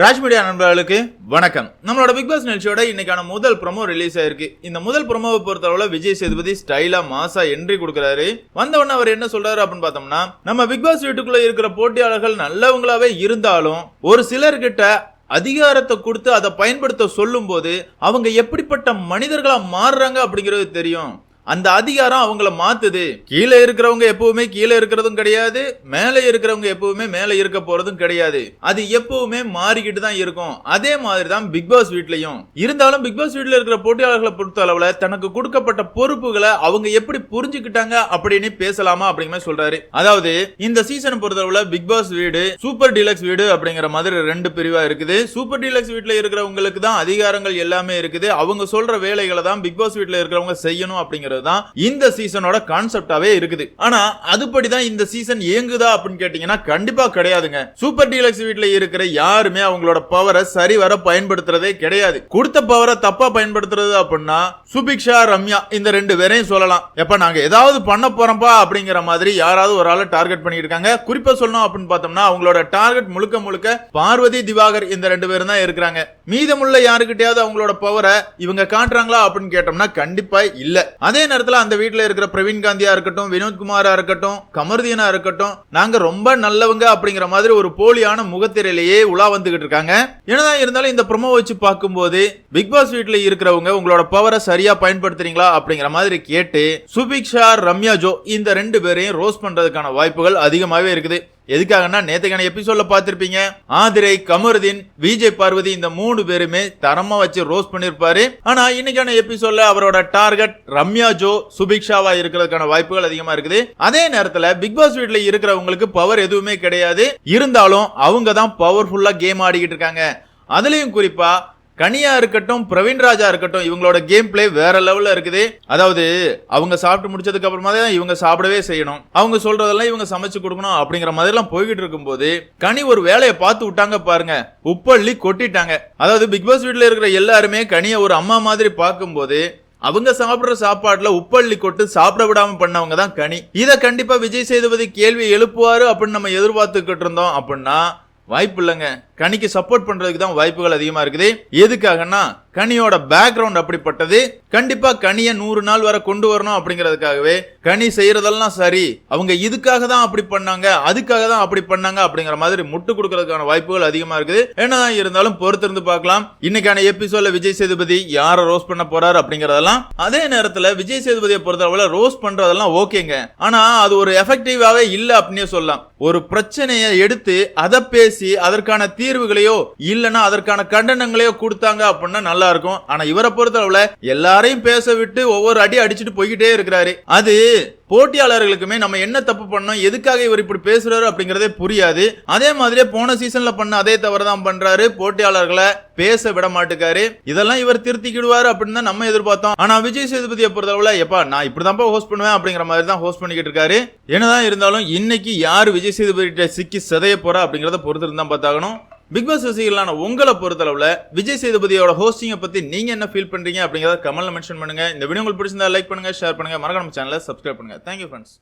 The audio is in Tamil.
ராஜ் மீடியா நண்பர்களுக்கு வணக்கம். நம்மளோட பிக் பாஸ் நிகழ்ச்சியோட இன்னைக்கான முதல் ப்ரொமோ ரிலீஸ் ஆயிருக்கு. இந்த முதல் ப்ரொமோவை பொறுத்தளவுல விஜய் சேதுபதி ஸ்டைலா மாசா என்ட்ரி கொடுக்குறாரு. வந்த உடனே அவர் என்ன சொல்றாரு அப்படின்னு பார்த்தோம்னா நம்ம பிக் பாஸ் வீட்டுக்குள்ள இருக்கிற போட்டியாளர்கள் நல்லவங்களாவே இருந்தாலும் ஒரு சிலர்கிட்ட அதிகாரத்தை கொடுத்து அதை பயன்படுத்த சொல்லும்போது அவங்க எப்படிப்பட்ட மனிதர்களா மாறுறாங்க அப்படிங்கிறது தெரியும். அந்த அதிகாரம் அவங்கள மாத்துது. கீழே இருக்கிறவங்க எப்பவுமே கீழே இருக்கிறதும் கிடையாது மேலே இருக்கிறவங்க எப்பவுமே மேலே இருக்க போறதும் கிடையாது. அது எப்பவுமே மாறிக்கிட்டு தான் இருக்கும். அதே மாதிரி தான் பிக் பாஸ் வீட்லயும். இருந்தாலும் பிக் பாஸ் வீட்ல இருக்கிற போட்டியாளர்களை பொறுத்த அளவுல தனக்கு கொடுக்கப்பட்ட பொறுப்புகளை அவங்க எப்படி புரிஞ்சுக்கிட்டாங்க அப்படின்னு பேசலாமா அப்படிங்கிற சொல்றாரு. அதாவது இந்த சீசனை பொறுத்தளவுல பிக் பாஸ் வீடு சூப்பர் டீலக்ஸ் வீடு அப்படிங்கிற மாதிரி ரெண்டு பிரிவா இருக்குது. சூப்பர் டீலக்ஸ் வீட்ல இருக்கிறவங்களுக்கு தான் அதிகாரங்கள் எல்லாமே இருக்குது. அவங்க சொல்ற வேலைகளை தான் பிக் பாஸ் வீட்ல இருக்கிறவங்க செய்யணும் அப்படிங்கிறது தான் இந்த சீசனோட கான்செப்டாவே இருக்குது. ஆனா அதுபடி தான் இந்த சீசன் இயங்குதா அப்படின்னு கேட்டீங்கன்னா கண்டிப்பா கிடையாதுங்க. சூப்பர் டீலக்ஸ் வீட்ல இருக்கிற யாருமே அவங்களோட பவரை சரிவர பயன்படுத்துறதே கிடையாது. கொடுத்த பவரை தப்பா பயன்படுத்துறது அப்படின்னா சுபிக்ஷா ரம்யா இந்த ரெண்டு பேரையும் சொல்லலாம். எப்ப நாங்க ஏதாவது பண்ண போறோம்ப்பா அப்படிங்கிற மாதிரி யாராவது ஒரு ஆளை டார்கெட் பண்ணியிருக்காங்க. குறிப்பா சொல்லணும் அப்படின்னு பார்த்தோம்னா அவங்களோட டார்கெட் முழுக்க முழுக்க பார்வதி திவாகர் இந்த ரெண்டு பேரும் தான் இருக்கிறாங்க. மீதமுள்ள யாருக்கிட்டயாவது அவங்களோட பவரை இவங்க காட்டுறாங்களா அப்படின்னு கேட்டோம்னா கண்டிப்பா இல்ல. அதே நேரத்தில் அந்த வீட்டில் இருக்கிற பிரவீன் காந்தியா இருக்கட்டும் வினோத்குமாராக இருக்கட்டும் கமர்தீனா இருக்கட்டும் நாங்க ரொம்ப நல்லவங்க அப்படிங்கிற மாதிரி ஒரு போலியான முகத்திரையிலேயே உலா வந்துகிட்டு இருக்காங்க. என்னதான் இருந்தாலும் இந்த ப்ரொமோ வச்சு பார்க்கும்போது பிக் பாஸ் வீட்டில் இருக்கிறவங்க உங்களோட பவரை சரியா பயன்படுத்துறீங்களா அப்படிங்கிற மாதிரி கேட்டு சுபிக்ஷா ரம்யா ஜோ இந்த ரெண்டு பேரையும் ரோஸ் பண்றதுக்கான வாய்ப்புகள் அதிகமாகவே இருக்குது. எதுக்காகன்னா நேத்துக்கான எபிசோட்ல பார்த்திருப்பீங்க? ஆதிரை கமருதீன் விஜய் பார்வதி இந்த மூணு பேருமே தரமா வச்சு ரோஸ் பண்ணிருப்பாரு. ஆனா இன்னைக்கான எபிசோட்ல அவரோட டார்கெட் ரம்யா ஜோ சுபிக்ஷாவா இருக்கிறதுக்கான வாய்ப்புகள் அதிகமா இருக்குது. அதே நேரத்துல பிக் பாஸ் வீட்ல இருக்கிறவங்களுக்கு பவர் எதுவுமே கிடையாது. இருந்தாலும் அவங்க தான் பவர்ஃபுல்லா கேம் ஆடிக்கிட்டு இருக்காங்க. அதுலயும் குறிப்பா கனியா இருக்கட்டும் பிரவீன் ராஜா இருக்கட்டும் இவங்களோட கேம் பிளே வேற லெவல்ல இருக்குது. அதாவது அவங்க சாப்பிட்டு முடிச்சதுக்கு அப்புறமா தான் இவங்க சாப்பிடவே செய்யணும். அவங்க சொல்றதெல்லாம் இவங்க சமைச்சு கொடுக்கணும் அப்படிங்கிற மாதிரி எல்லாம் போய்கிட்டு இருக்கும்போது கனி ஒரு வேலையை பார்த்து விட்டாங்க பாருங்க. உப்பள்ளி கொட்டிட்டாங்க. அதாவது பிக் பாஸ் வீட்டில் இருக்கிற எல்லாருமே கனியை ஒரு அம்மா மாதிரி பார்க்கும்போது அவங்க சாப்பிடுற சாப்பாட்டுல உப்பள்ளி கொட்டு சாப்பிட விடாம பண்ணவங்க தான் கனி. இதை கண்டிப்பா விஜய் சேதுபதி கேள்வி எழுப்புவாரு அப்படின்னு நம்ம எதிர்பார்த்துக்கிட்டு இருந்தோம் அப்படின்னா வாய்ப்பு இல்லைங்க. கனிக்கு சப்போர்ட் பண்றதுக்கு தான் வாய்ப்புகள் அதிகமா இருக்குது. எதுக்காகன்னா கனியோட பேக்ரவுண்ட் அப்படிப்பட்டது. கண்டிப்பா கனியை நூறு நாள் வரை கொண்டு வரணும் அப்படிங்கிறதுக்காகவே கனி செய்யறதெல்லாம் சரி அவங்க இதுக்காக தான் அப்படி பண்ணாங்க அதுக்காக தான் அப்படி பண்ணாங்க அப்படிங்கிற மாதிரி முட்டு கொடுக்கறதுக்கான வாய்ப்புகள் அதிகமா இருக்குது. என்னதான் இருந்தாலும் பொறுத்திருந்து பார்க்கலாம். இன்னைக்கான எபிசோட்ல விஜய் சேதுபதி யாரை ரோஸ் பண்ண போறாரு அப்படிங்கறதெல்லாம் அதே நேரத்துல விஜய் சேதுபதியை பொறுத்தளவுல ரோஸ் பண்றதெல்லாம் ஓகேங்க. ஆனா அது ஒரு எஃபெக்டிவாவே இல்ல அப்படின்னே சொல்லலாம். ஒரு பிரச்சனையை எடுத்து அதை பேசி அதற்கான தீர்வுகளையோ இல்லைன்னா அதற்கான கண்டனங்களையோ கொடுத்தாங்க அப்படின்னா நல்லா இருக்கும். ஆனா இவரை பொறுத்தளவுல எல்லாரையும் பேச விட்டு ஒவ்வொரு அடி அடிச்சுட்டு போய்கிட்டே இருக்கிறாரு. அது போட்டியாளர்களுக்குமே நம்ம என்ன தப்பு பண்ணோம் எதுக்காக இவர் இப்படி பேசுறாரு அப்படிங்கறதே புரியாது. அதே மாதிரியே போன சீசன்ல பண்ண அதே தவறு தான் பண்றாரு. போட்டியாளர்களை பேச விட மாட்டுக்காரு. இதெல்லாம் இவர் திருத்திக்கிடுவாரு அப்படின்னு தான் நம்ம எதிர்பார்த்தோம். ஆனா விஜய் சேதுபதியை பொறுத்தளவுல எப்பா நான் இப்படிதான்ப்பா ஹோஸ்ட் பண்ணுவேன் அப்படிங்கிற மாதிரி தான் ஹோஸ்ட் பண்ணிக்கிட்டு இருக்காரு. என்னதான் இருந்தாலும் இன்னைக்கு யார் விஜய் சேதுபதி சிக்கி சிதைய போறா அப்படிங்கறத பொறுத்து தான் பார்த்தாகணும். பிக் பாஸ் ரசிகர்களான உங்களை பொறுத்தளவில் விஜய் சேதுபதியோட ஹோஸ்டிங்கை பற்றி நீங்க என்ன ஃபீல் பண்ணுறீங்க அப்படிங்கறத கமெண்ட்டில் மென்ஷன் பண்ணுங்க. இந்த வீடியோ உங்களுக்கு பிடிச்சிருந்தா லைக் பண்ணுங்கள் ஷேர் பண்ணுங்க. மறக்காம சேனலை சப்ஸ்கிரைப் பண்ணுங்க. Thank you friends